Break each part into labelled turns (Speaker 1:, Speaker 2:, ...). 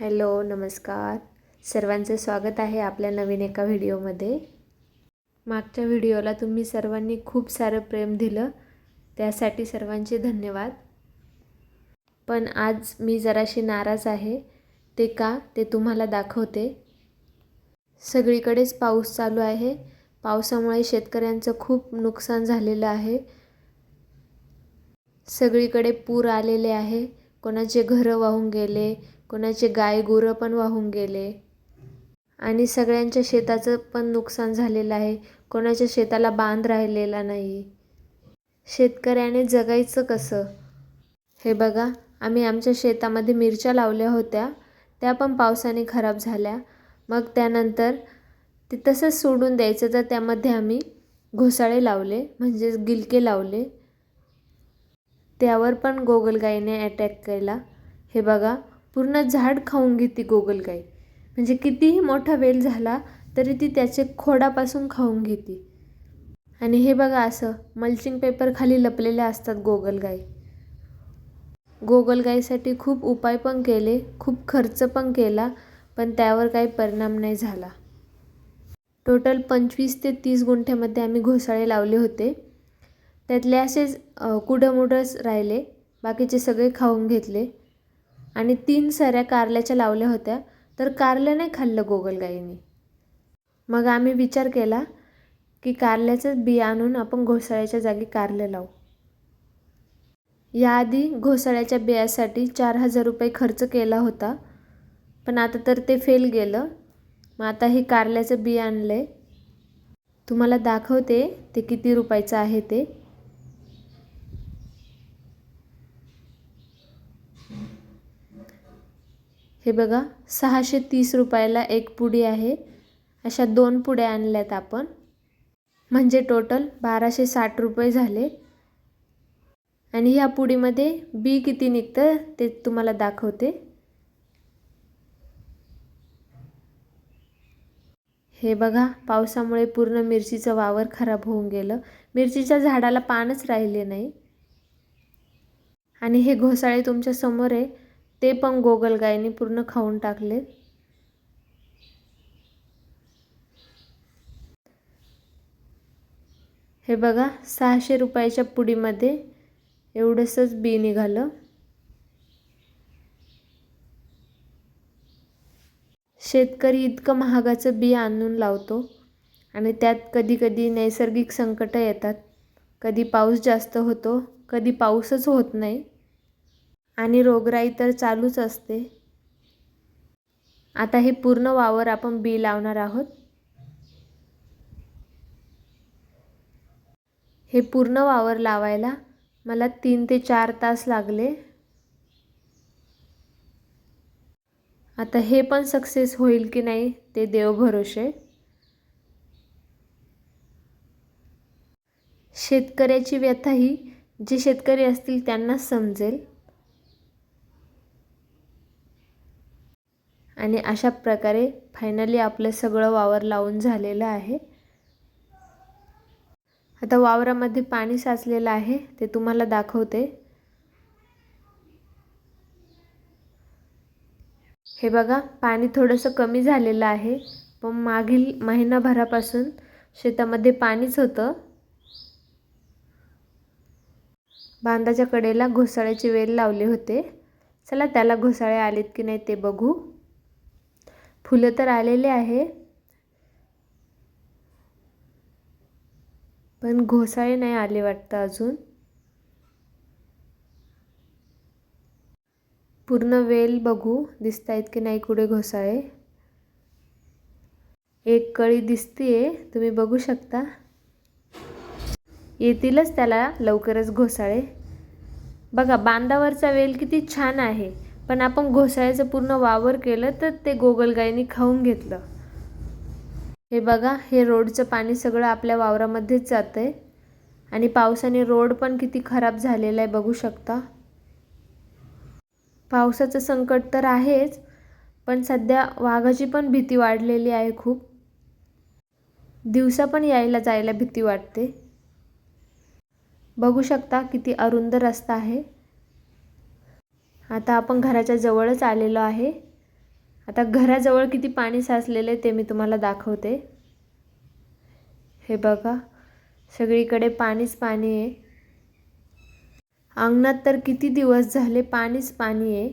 Speaker 1: Hello नमस्कार. सर्वांचे स्वागत आहे आपल्या नवीन एका व्हिडिओमध्ये. मागच्या व्हिडिओला तुम्ही सर्वांनी खूप सारं प्रेम दिलं त्यासाठी सर्वांचे धन्यवाद. पण आज मी जराशी नाराज आहे. ते का? ते तुम्हाला दाखवते. सगळीकडेच पाऊस चालू आहे. पावसामुळे शेतकऱ्यांचं खूप नुकसान झालेलं आहे. सगळीकडे पूर आलेले आहे. कोणाचे घरं वाहून गेले कोणाचे गाय गुरं पण वाहून गेले. आणि सगळ्यांच्या शेताचं पण नुकसान झालेलं आहे. कोणाच्या शेताला बांध राहिलेला नाही. शेतकऱ्याने जगायचं कसं? हे बघा आम्ही आमच्या शेतामध्ये मिरच्या लावल्या होत्या. त्या पण पावसाने खराब झाल्या. मग त्यानंतर ते तसंच सोडून द्यायचं. तर त्यामध्ये आम्ही घोसाळे लावले म्हणजेच गिलके लावले. त्यावर पण गोगलगाईने अटॅक केला. हे बघा पूर्ण झाड खाऊन घेते गोगलगाई म्हणजे कितीही मोठा वेल झाला तरी ती त्याचे खोडापासून खाऊन घेते. आणि हे बघा असं मल्चिंग पेपर खाली लपलेले असतात गोगलगाई गोगलगाईसाठी खूप उपाय पण केले खूप खर्च पण केला पण त्यावर काही परिणाम नाही झाला. टोटल पंचवीस ते तीस गुंठ्यामध्ये आम्ही घोसाळे लावले होते. त्यातले असेच कुडमुडच राहिले बाकीचे सगळे खाऊन घेतले. आणि तीन सऱ्या कारल्याच्या लावल्या होत्या तर कारलं नाही खाल्लं गोगलगाईनी. मग आम्ही विचार केला की कारल्याचं बिया आणून आपण घोसाळ्याच्या जागी कारलं लावू. याआधी घोसाळ्याच्या बियासाठी चार हजार रुपये खर्च केला होता पण आता तर ते फेल गेलं. मग आता हे कारल्याचं बिया आणलं आहे तुम्हाला दाखवते ते किती रुपयाचं आहे ते. हे बघा सहाशे तीस रुपयाला एक पुडी आहे. अशा दोन पुड्या आणल्यात आपण. म्हणजे टोटल बाराशे साठ रुपये झाले. आणि ह्या पुडीमध्ये बी किती निघतं ते तुम्हाला दाखवते. हे बघा पावसामुळे पूर्ण मिरचीचं वावर खराब होऊन गेलं. मिरचीच्या झाडाला पानच राहिले नाही. आणि हे घोसाळे तुमच्यासमोर आहे. ते पण गोगलगायने पूर्ण खाऊन टाकले. हे बघा सहाशे रुपयाच्या पुडीमध्ये एवढंसंच बी निघालं. शेतकरी इतकं महागाचं बी आणून लावतो आणि त्यात कधी कधी नैसर्गिक संकटं येतात. कधी पाऊस जास्त होतो कधी पाऊसच होत नाही. आणि रोगराई तर चालूच असते. आता हे पूर्ण वावर आपण बी लावणार आहोत. हे पूर्ण वावर लावायला मला तीन ते चार तास लागले. आता हे पण सक्सेस होईल की नाही ते देव भरोसे शेतकऱ्याची व्यथा ही जे शेतकरी असतील त्यांनाच समजेल. आणि अशा प्रकारे फायनली आपलं सगळं वावर लावून झालेलं आहे. आता वावरामध्ये पाणी साचलेलं आहे ते तुम्हाला दाखवते. हे बघा पाणी थोडंसं कमी झालेलं आहे पण मागील महिनाभरापासून शेतामध्ये पाणीच होतं. बांधाच्या कडेला घोसाळ्याचे वेल लावले होते. चला त्याला घोसाळे आलेत की नाही ते बघू. फुलं तर आलेले आहे. पण घोसाळे नाही आले वाटतं अजून. पूर्ण वेल बघू दिसत आहेत की नाही कुठे घोसाळे. एक कळी दिसतीये तुम्ही बघू शकता. येतीलच त्याला लवकरच घोसाळे. बघा बांधावरचा वेल किती छान आहे. पण आपण घोसाळ्याचं पूर्ण वावर केलं तर ते गोगलगाईने खाऊन घेतलं. हे बघा हे रोडचं पाणी सगळं आपल्या वावरामध्येच जातं आहे आणि पावसाने रोड पण किती खराब झालेला आहे बघू शकता. पावसाचं संकट तर आहेच पण सध्या वाघाची पण भीती वाढलेली आहे खूप. दिवसा पण यायला जायला भीती वाटते. बघू शकता किती अरुंद रस्ता आहे. आता आपण घराच्या जवळच आलेलो आहे. आता घराजवळ किती पाणी साचलेलं आहे ते मी तुम्हाला दाखवते. हे बघा सगळीकडे पाणीच पाणी आहे. अंगणात तर किती दिवस झाले पाणीच पाणी आहे.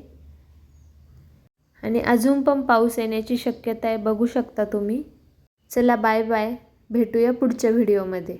Speaker 1: आणि अजून पण पाऊस येण्याची शक्यता आहे बघू शकता तुम्ही. चला बाय बाय भेटूया पुढच्या व्हिडिओमध्ये.